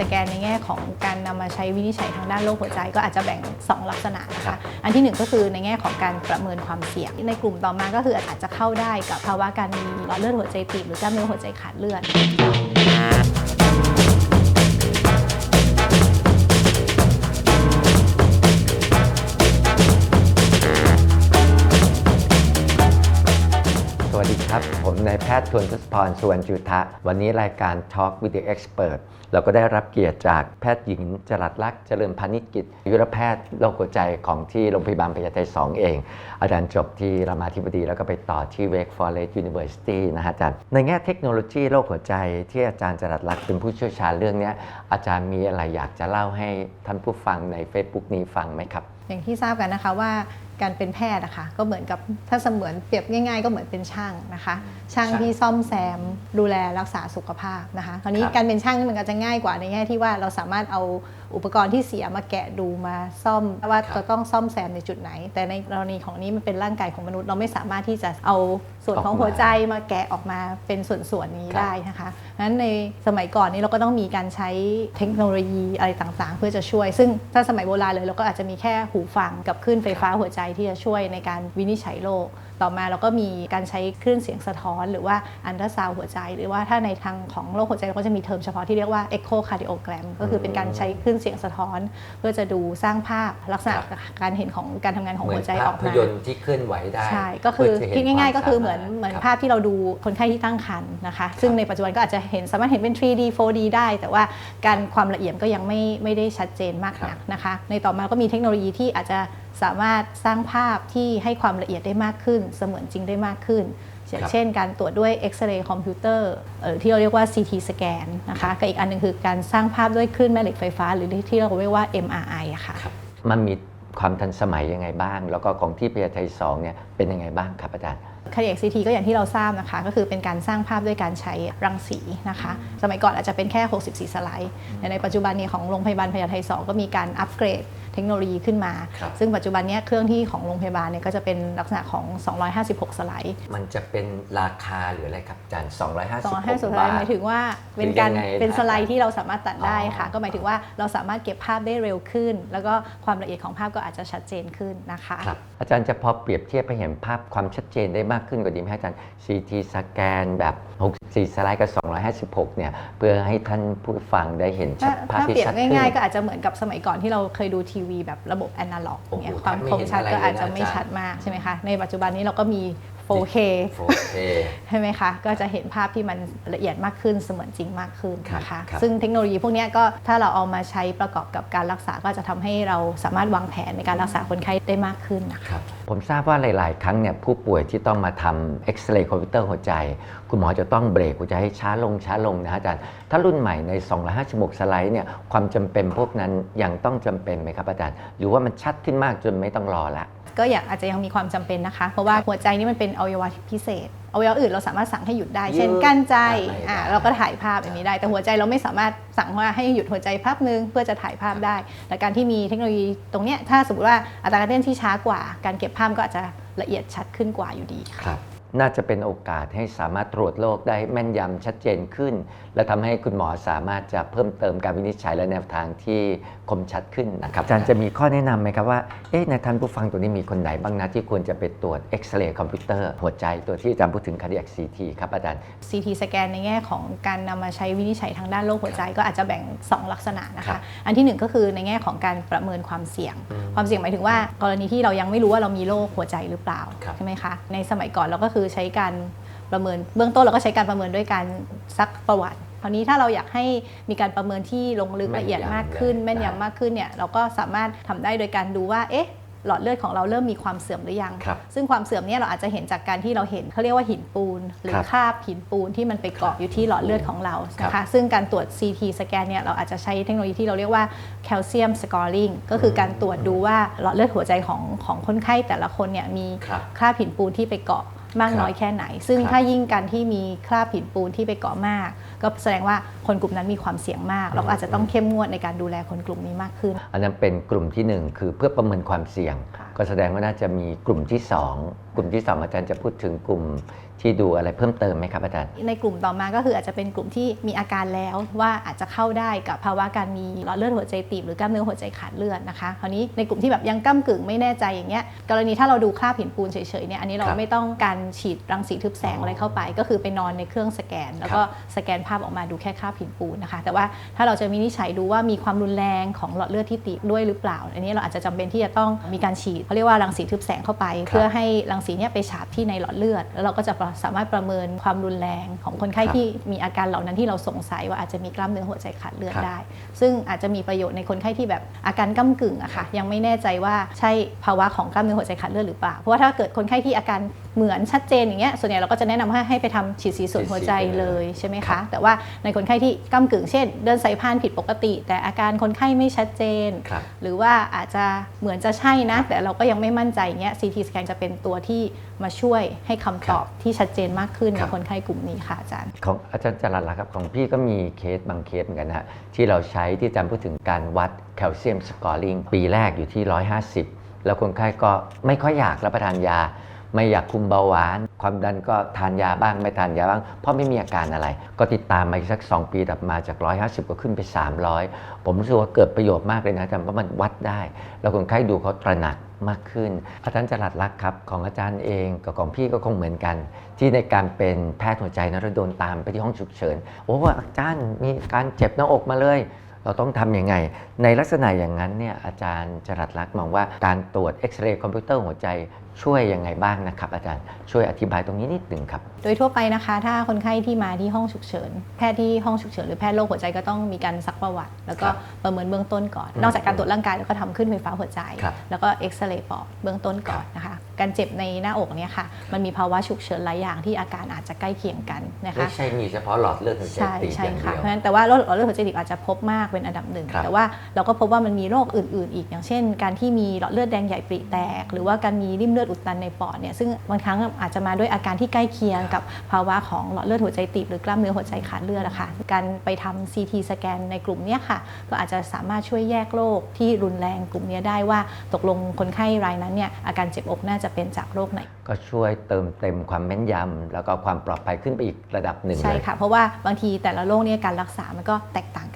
สแกนในแง่ของการนำมาใช้วินิจฉัยทางด้านโรคหัวใจก็อาจจะแบ่ง 2 ลักษณะนะคะอันที่หนึ่งก็คือในแง่ของการประเมินความเสี่ยง ในกลุ่มต่อมาก็คืออาจจะเข้าได้กับภาวะการมีหลอดเลือดหัวใจตีบหรือกล้ามเนื้อหัวใจขาดเลือดสวัสดีครับ ผมนายแพทย์ทวนทศพรสุวรรณจุทะ วันนี้รายการ Talk with the Expert เราก็ได้รับเกียรติจากแพทย์หญิงจรัสลักษณ์เจริญพานิชกิจ ยุรแพทย์โรคหัวใจของที่โรงพยาบาลพญาไท2เอง อาจารย์จบที่รามาธิบดี แล้วก็ไปต่อที่ Wake Forest University นะฮะอาจารย์ ในแง่เทคโนโลยีโรคหัวใจที่อาจารย์จรัสลักษณ์เป็นผู้เชี่ยวชาญเรื่องนี้อาจารย์มีอะไรอยากจะเล่าให้ท่านผู้ฟังใน Facebook นี้ฟังไหมครับ อย่างที่ทราบกันนะคะว่า การเป็นแพทย์นะคะก็เหมือนกับถ้าเสมือนเปรียบง่าย ๆ ก็เหมือนเป็นช่างนะคะ ช่างครับที่ซ่อมแซมดูแลรักษาสุขภาพนะคะคราวนี้ครับการเป็นช่างนี่มันก็จะง่ายกว่าในแง่ที่ว่าเราสามารถเอาอุปกรณ์ที่เสียมาแกะดูมาซ่อมว่าครับจะต้องซ่อมแซมในจุดไหน แต่ในกรณีของนี้มันเป็นร่างกายของมนุษย์ เราไม่สามารถที่จะเอาส่วนของหัวใจมาแกะออกมาเป็นส่วนๆนี้ครับได้นะคะ นั้นในสมัยก่อนนี้เราก็ต้องมีการใช้เทคโนโลยีอะไรต่างๆ เพื่อจะช่วย ซึ่งถ้าสมัยโบราณเลยเราก็อาจจะมีแค่หูฟังกับคลื่นไฟฟ้าหัวใจที่จะช่วยในการวินิจฉัยโรค ต่อมาเราก็มีการใช้คลื่นเสียงสะท้อน หรือว่าอันตราซาวหัวใจ หรือว่าถ้าในทางของโรคหัวใจเราก็จะมีเทอมเฉพาะที่เรียกว่า echocardiogram ก็คือเป็นการใช้คลื่นเสียงสะท้อน เพื่อจะดูสร้างภาพลักษณะครับการเห็นของการทำงานของเหมืหัอวนใจอภาอกพมายนตร์ที่เคลื่อนไหวได้ใช่ก็คือเพื่จะเห็นคิดง่ายๆ ก็คือเหมือนวามสามารถเหมือนครับภาพที่เราดูคนไข้ที่ตั้งครรภ์นะคะซึ่งในปัจจุบันก็อาจจะเห็นสามารถเห็นเป็น 3D 4D ได้ แต่ว่าการความละเอียดก็ยังไม่ไม่ได้ชัดเจนมากนักนะคะ ในต่อมาก็มีเทคโนโลยีที่อาจจะ สามารถสร้างภาพที่ให้ความละเอียดได้มากขึ้น เสมือนจริงได้มากขึ้นอย่างเช่นการตรวจด้วยเอ็กซเรย์คอมพิวเตอร์เอ่อที่เราเรียกว่า CT สแกนนะคะกับอีกอันหนึงคือการสร้างภาพด้วยคลื่นแม่เหล็กไฟฟ้า หรือที่เราเรียกว่า MRI อะค่ะครับมันมีความทันสมัยยังไงบ้าง แล้วก็ของที่พญาไท2เนี่ยเป็นยังไงบ้างครับอาจารย์ คา r d i a c CT ก็อย่างที่เราทราบนะคะ ก็คือเป็นการสร้างภาพด้วยการใช้รังสีนะคะ สมัยก่อนอาจจะเป็นแค่ 64 สไลด์แต่ในปัจจุบันนี้ของโรงพยาบาลพญาไท2ก็มีการอัปเกรดเทคโนโลยีขึ้นมาครับซึ่งปัจจุบันเนี้เครื่องที่ของโรงพยาบาลเนี่ยก็จะเป็นลักษณะของ 256 สไลด์ มันจะเป็นราคาหรืออะไรครับอาจารย์256 256สไลบาด์หทมายถึงว่าเป็นการหรือยังไงเป็นสไลด์ที่เราสามารถตัดได้ค่ะอ๋อก็หมายถึงว่าเราสามารถเก็บภาพได้เร็วขึ้น แล้วก็ความละเอียดของภาพก็อาจจะชัดเจนขึ้นนะคะครับอาจารย์จะพอเปรียบเทียบให้เห็นภาพความชัดเจนได้มากขึ้นกว่านี้ไหมอาจารย์ CT สแกนแบบ 64 สไลด์กับ 256 เนี่ย เพื่อให้ท่านผู้ฟังได้เห็นชัถ้าดภาพถ้าที่เปรียบชัดขึ้น ง่ายๆ ก็อาจจะเหมือนกับสมัยก่อนที่เราเคยดูทีวีแบบระบบแอนาล็อกโอ้โหเนี่ยความแทบไม่คมเห็นชัดอะไรก็อาจจะเลยนะไม่อาจารย์ชัดมากใช่ไหมคะ ในปัจจุบันนี้เราก็มี 4K 4K ใช่ไหมคะ ก็จะเห็นภาพที่มันละเอียดมากขึ้นเสมือนจริงมากขึ้นนะครัคะ บครับซึ่งเทคโนโลยีพวกเนี้ยก็ถ้าเราเอามาใช้ประกอบกับการรักษาก็จะทำให้เราสามารถวางแผนในการรักษาคนไข้ได้มากขึ้นนะคะ ครับ ผมทราบว่าหลาย ๆ ครั้งเนี่ยผู้ป่วยที่ต้องมาทำเอ็กซเรย์คอมพิวเตอร์หัวใจ คุณหมอจะต้องเบรกหัวใจให้ช้าลงช้าลงนะอาจารย์ ถ้ารุ่นใหม่ใน 256 สไลด์เนี่ยความจำเป็นพวกนั้นยังต้องจำเป็นไหมครับอาจารย์ หรือว่ามันชัดขึ้นมากจนไม่ต้องรอละก็อยากอาจจะยังมีความจำเป็นนะคะ เพราะว่าหัวใจนี่มันเป็นอวัยวะพิเศษ อวัยวะอื่นเราสามารถสั่งให้หยุดได้หยุดเช่นกั้นใจอะไรได้อ่าเราก็ถ่ายภาพอย่างนี้ได้ แต่หัวใจเราไม่สามารถสั่งว่าให้หยุดหัวใจภาพนึงเพื่อจะถ่ายภาพได้แต่การที่มีเทคโนโลยีตรงเนี้ยถ้าสมมติว่าอัตราการเต้นที่ช้ากว่า การเก็บภาพก็อาจจะละเอียดชัดขึ้นกว่าอยู่ดีค่ะครับ น่าจะเป็นโอกาสให้สามารถตรวจโรคได้แม่นยำชัดเจนขึ้น และทำให้คุณหมอสามารถจะเพิ่มเติมการวินิจฉัยและแนวทางที่คมชัดขึ้นนะครับอาจารย์จะมีข้อแนะนำไหมครับว่าเอ๊ะในท่านผู้ฟังตัวนี้มีคนไหนบ้างนะที่ควรจะไปตรวจเอ็กซเรย์คอมพิวเตอร์หัวใจตัวที่อาจารย์พูดถึง cardiac CT ครับอาจารย์ CT สแกนในแง่ของการนำมาใช้วินิจฉัยทางด้านโรคหัวใจก็อาจจะแบ่ง 2 ลักษณะนะครัคะบ อันที่หนึ่งก็คือในแง่ของการประเมินความเสี่ยงอืมความเสี่ยงหมายถึงว่ากรณีที่เรายังไม่รู้ว่าเรามีโรคหัวใจหรือเปล่าครับ ใช่ไหมคะในสมัยก่อนเราก็คือใช้การประเมินเบื้องต้นเราก็ใช้การประเมินด้วยการซักประวัติคราวนี้ถ้าเราอยากให้มีการประเมินที่ลงลึกแม่นยำละเอียดมากขึ้นเลยแม่นได้ยำมากขึ้นเนี่ยเราก็สามารถทำได้โดยการดูว่าเอ๊ะหลอดเลือดของเราเริ่มมีความเสื่อมหรือยังครับซึ่งความเสื่อมเนี่ยเราอาจจะเห็นจากการที่เราเห็นเขาเรียกว่าหินปูน หรืคอรับคราบหินปูนที่มันไปเกาะอยู่ที่หลอดเลือดของเรานะครัคะบซึ่งการตรวจ CT สแกนเนี่ยเราอาจจะใช้เทคโนโลยีที่เราเรียกว่าแคลเซียมสกอร์ลิงก็คือการตรวจดูว่าหลอดเลือดหัวใจของของคนไข้แต่ละคนเนี่ยมีครับคราบหินปูนที่ไปเกาะ มากครับน้อยแค่ไหน ซึ่งครับถ้ายิ่งการที่มีคราบหินปูนที่ไปเกาะมาก ก็แสดงว่าคนกลุ่มนั้นมีความเสี่ยงมาก เราก็อาจจะต้องเข้มงวดในการดูแลคนกลุ่มนี้มากขึ้น อันนั้นเป็นกลุ่มที่ 1 คือเพื่อประเมินความเสี่ยงค่ะก็แสดงว่าน่าจะมีกลุ่มที่ 2 กลุ่มที่ 2 อาจารย์จะพูดถึงกลุ่ม ที่ดูอะไรเพิ่มเติมไหมครับอาจารย์ ในกลุ่มต่อมาก็คืออาจจะเป็นกลุ่มที่มีอาการแล้วว่าอาจจะเข้าได้กับภาวะการมีหลอดเลือดหัวใจตีบหรือกล้ามเนื้อหัวใจขาดเลือดนะคะคราวนี้ในกลุ่มที่แบบยังก้ากึ่งไม่แน่ใจอย่างเงี้ยกรณีถ้าเราดูคราบหินปูนเฉยๆเนี่ยอันนี้เราครับไม่ต้องการฉีดรังสีทึบแสงอะไรเข้าไป ก็คือไปนอนในเครื่องสแกน แล้วก็สแกนภาพออกมาดูแค่คราบหินปูนนะคะ แต่ว่าถ้าเราจะวินิจฉัยดูว่ามีความรุนแรงของหลอดเลือดที่ตีบด้วยหรือเปล่า อันนี้เราอาจจะจำเป็นที่จะต้องมีการฉีดเขาเรียกว่ารังสีทึบแสงเข้าไป เพื่อให้รังสีเนี่ยไปฉาบที่ในหลอดเลือดแล้วเราก็จะสามารถประเมินความรุนแรงของคนไข้ครับที่มีอาการเหล่านั้นที่เราสงสัยว่าอาจจะมีกล้ามเนื้อหัวใจขาดเลือดครับได้ ซึ่งอาจจะมีประโยชน์ในคนไข้ที่แบบอาการก้ากึ่งอะค่ะยังไม่แน่ใจว่าใช่ภาวะของกล้ามเนื้อหัวใจขาดเลือดหรือเปล่าเพราะว่าถ้าเกิดคนไข้ที่อาการ เหมือนชัดเจนอย่างเงี้ยส่วนใหญ่เราก็จะแนะนำให้ให้ไปทำฉีดสีส่วนหัวใจเลยใช่ไหมครัคะบแต่ว่าในคนไข้ที่ก้ากึ่งเช่น เดินสายพานผิดปกติ แต่อาการคนไข้ไม่ชัดเจน ครับ หรือว่าอาจจะเหมือนจะใช่นะ แต่เราก็ยังไม่มั่นใจเงี้ย CT สแกนจะเป็นตัวที่มาช่วยให้คำตอบที่ชัดเจนมากขึ้นครักับบคนไข้กลุ่มนี้ค่ะอาจารย์ ของอาจารย์จรัสละครับ ของพี่ก็มีเคสบางเคสเหมือนกันนะฮะที่เราใช้ที่อาจารย์พูดถึงการวัดแคลเซียมสกอร์ลิงปีแรกอยู่ที่ 150 แล้วคนไข้ก็ไม่ค่อยอยากรับประทานยา ไม่อยากคุมเบาหวาน ความดันก็ทานยาบ้างไม่ทานยาบ้าง เพราะไม่มีอาการอะไร ก็ติดตามมาอีกสัก 2 ปีตับมาจาก 150 ก็ขึ้นไป 300 ผมรู้สึกว่าเกิดประโยชน์มากเลยนะอาจารย์เพราะมันวัดได้ แล้วคนไข้ดูเขาตระหนักมากขึ้น อาจารย์จรัสลักครับ ของอาจารย์เองกับของพี่ก็คงเหมือนกัน ที่ในการเป็นแพทย์หัวใจนะเราโดนตามไปที่ห้องฉุกเฉินโอ้ว่าอาจารย์มีการเจ็บหน้าอกมาเลยเราต้องทำยังไง ในลักษณะอย่างนั้นเนี่ยอาจารย์จรัสลักษ์มองว่าการตรวจเอ็กซเรย์คอมพิวเตอร์หัวใจ ช่วยยังไงบ้างนะครับ อาจารย์ช่วยอธิบายตรงนี้นิดหนึ่งครับ โดยทั่วไปนะคะ ถ้าคนไข้ที่มาที่ห้องฉุกเฉิน แพทย์ที่ห้องฉุกเฉินหรือแพทย์โรคหัวใจก็ต้องมีการซักประวัติ แล้วก็ครับประเมินเบื้องต้นก่อนอืมนอกจากการตรวจร่างกายแล้วก็ทำขึ้นไฟฟ้าหัวใจครับแล้วก็เอ็กซเรย์ปอดเบื้องต้นก่อนนะคะ การเจ็บในหน้าอกเนี่ยค่ะ มันมีภาวะฉุกเฉินหลายอย่างที่อาการอาจจะใกล้เคียงกันนะคะไม่ใช่มีเฉพาะหลอดเลือดหัวใจใช่ตีบใช่อย่างค่ะเดียวเพราะฉะนั้นแต่ว่าโรคหลอดเลือดหัวใจตีบอาจจะพบมากเป็นอันดับหนึ่งครับแต่ว่าเราก็พบว่ามันมีโรคอื่น ๆ อีกอย่างเช่น การที่มีหลอดเลือดแดงใหญ่ปริแตก หรือว่าการมีริ่มเลือดอุดตันในปอดเนี่ยซึ่งบางครั้งอาจจะมาด้วยอาการที่ใกล้เคียงกับภาวะของหลอดเลือดหัวใจตีบหรือกล้ามเนื้อหัวใจขาดเลือดอะค่ะการไปทำ CT สแกนในกลุ่มเนี้ยค่ะ ก็อาจจะสามารถช่วยแยกโรคที่รุนแรงกลุ่มเนี้ยได้ว่าตกลงคนไข้รายนั้นเนี่ยอาการเจ็บอกน่าจะเป็นจากโรคไหน ก็ช่วยเติมเต็มความแม่นยำแล้วก็ความปลอดภัยขึ้นไปอีกระดับหนึ่งใช่เลยค่ะเพราะว่าบางทีแต่ละโรคเนี่ยการรักษามันก็แตกต่างกันไป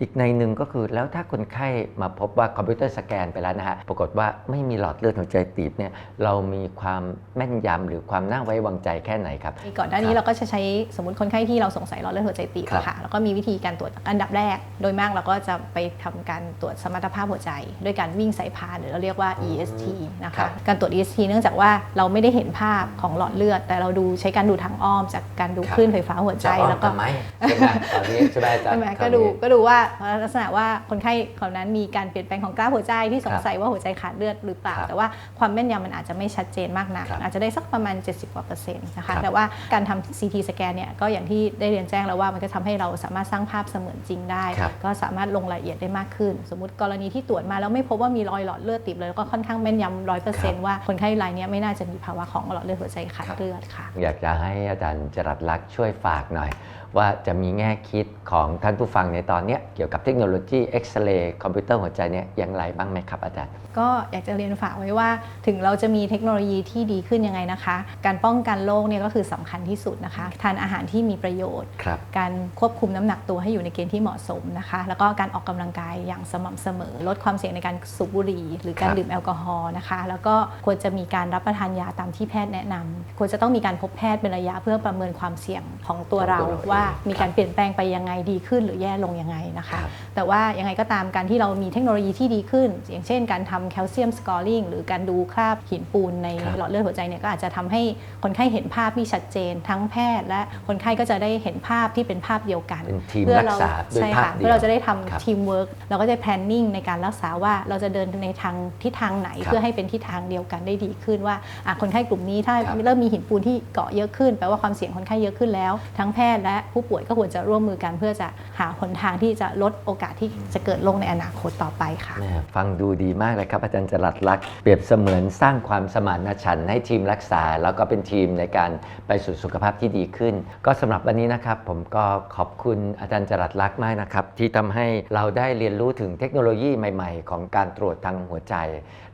อีกในหนึ่งก็คือแล้วถ้าคนไข้มาพบว่าคอมพิวเตอร์สแกนไปแล้วนะฮะปรากฏว่าไม่มีหลอดเลือดหัวใจตีบเนี่ยเรามีความแม่นยำหรือความน่าไว้วางใจแค่ไหนครับก่อนหน้านี้เราก็จะใช้สมมติคนไข้ที่เราสงสัยหลอดเลือดหัวใจตีบครับอะค่ะแล้วก็มีวิธีการตรวจอันดับแรก โดยมากเราก็จะไปทำการตรวจสมรรถภาพหัวใจ ด้วยการวิ่งสายพานหรือเราเรียกว่า EST นะครัคะบการตรวจ EST เนื่องจากว่าเราไม่ได้เห็นภาพของหลอดเลือด แต่เราดูใช้การดูทางอ้อม จากการดูคลื่นไฟฟ้าหัวใจจะอ้อมแล้วก็ทำไมใช่ไหมตอนนี้ใช่ไหมอาจารย์ใช่ไหมคก็ราวดูนี้ก็ดูว่าลักษณะว่าคนไข้คนนั้นมีการเปลี่ยนแปลงของกล้ามหัวใจที่สงสัยว่าหัวใจขาดเลือดหรือเปล่าครับแต่ว่าความแม่นยำมันอาจจะไม่ชัดเจนมากนักครับอาจจะได้สักประมาณ 70กว่าเปอร์เซ็นต์นะครัคะบแต่ว่าการทำ CT สแกนเนี่ยก็อย่างที่ได้เรียนแจ้งแล้วว่ามันก็ทำให้เราสามารถสร้างภาพเสมือนจริงได้ครับก็สามารถลงรายละเอียดได้มากขึ้น สมมติกรณีที่ตรวจมาแล้วไม่พบว่ามีรอยหลอดเลือดติดเลยแล้วก็ค่อนข้างแม่นยำร้อยเปอร์เซ็นต์ว่าคนไข้รายเนี้ยไม่น่าจะมีภาวะของหลอดเลือดหัวใจขาดเลือดค่ะ อยากจะให้อาจารย์จรัสลักษณ์ช่วยฝากหน่อย ว่าจะมีแง่คิดของท่านผู้ฟังในตอนเนี้ยเกี่ยวกับเทคโนโลยีเอ็กซเรย์คอมพิวเตอร์หัวใจเนี่ยอย่างไรบ้างไหมครับอาจารย์ ก็อยากจะเรียนฝากไว้ว่า ถึงเราจะมีเทคโนโลยีที่ดีขึ้นยังไงนะคะ การป้องกันโรคเนี่ยก็คือสำคัญที่สุดนะคะ ทานอาหารที่มีประโยชน์ครับการควบคุมน้ำหนักตัวให้อยู่ในเกณฑ์ที่เหมาะสมนะคะ แล้วก็การออกกำลังกายอย่างสม่ำเสมอ ลดความเสี่ยงในการสูบบุหรี่ หรือการครับดื่มแอลกอฮอล์นะคะ แล้วก็ควรจะมีการรับประทานยาตามที่แพทย์แนะนำควรจะต้องมีการพบแพทย์เป็นระยะเพื่อประเมินความเสี่ยงของตัวเราของตัวเราเองว่ามีการเปลี่ยนแปลงไปยังไงดีขึ้นหรือแย่ลงยังไงนะคะครับแต่ว่ายังไงก็ตามการที่เรามีเทคโนโลยีที่ดีขึ้น อย่างเช่นการทำแคลเซียมสกอร์ลิงหรือการดูคราบหินปูนในครับหลอดเลือดหัวใจเนี่ยก็อาจจะทำให้คนไข้เห็นภาพที่ชัดเจน ทั้งแพทย์ และคนไข้ก็จะได้เห็นภาพที่เป็นภาพเดียวกันเป็นทีมเพื่อรักเราษาด้วยใช่ภาพค่ะเดียวเพื่อเราจะได้ครับทำทีมเวิร์กเราก็จะ planning ในการรักษาว่าเราจะเดินในทางทิศทางไหนครับเพื่อให้เป็นทิศทางเดียวกันได้ดีขึ้นว่าอะคนไข้กลุ่มนี้ถ้าครับเริ่มมีหินปูนที่เกาะเยอะขึ้นแปลว่าความเสี่ยงคนไข้เยอะขึ้นแล้ว ทั้งแพทย์และผู้ป่วยก็ควรจะร่วมมือกันเพื่อจะหาหนทางที่จะลดโอกาสที่จะเกิดโรคในอนาคตต่อไปค่ะแหม่ฟังดูดีมากเลยครับ อาจารย์จรัสลักษณ์เปรียบเสมือนสร้างความสมานฉันท์ให้ทีมรักษา แล้วก็เป็นทีมในการไปสู่สุขภาพที่ดีขึ้น ก็สำหรับวันนี้นะครับ ผมก็ขอบคุณอาจารย์จรัสลักษณ์มากนะครับ ที่ทำให้เราได้เรียนรู้ถึงเทคโนโลยีใหม่ ๆ ของการตรวจทางหัวใจ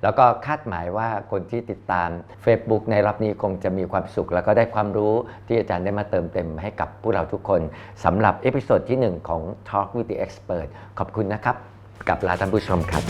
แล้วก็คาดหมายว่าคนที่ติดตาม Facebook ในรอบนี้คงจะมีความสุข แล้วก็ได้ความรู้ที่อาจารย์ได้มาเติมเต็มให้กับพวกเราทุกคนสำหรับเอพิโซดที่หนึ่งของ Talk with the Expert ขอบคุณนะครับ กับลาท่านผู้ชมครับ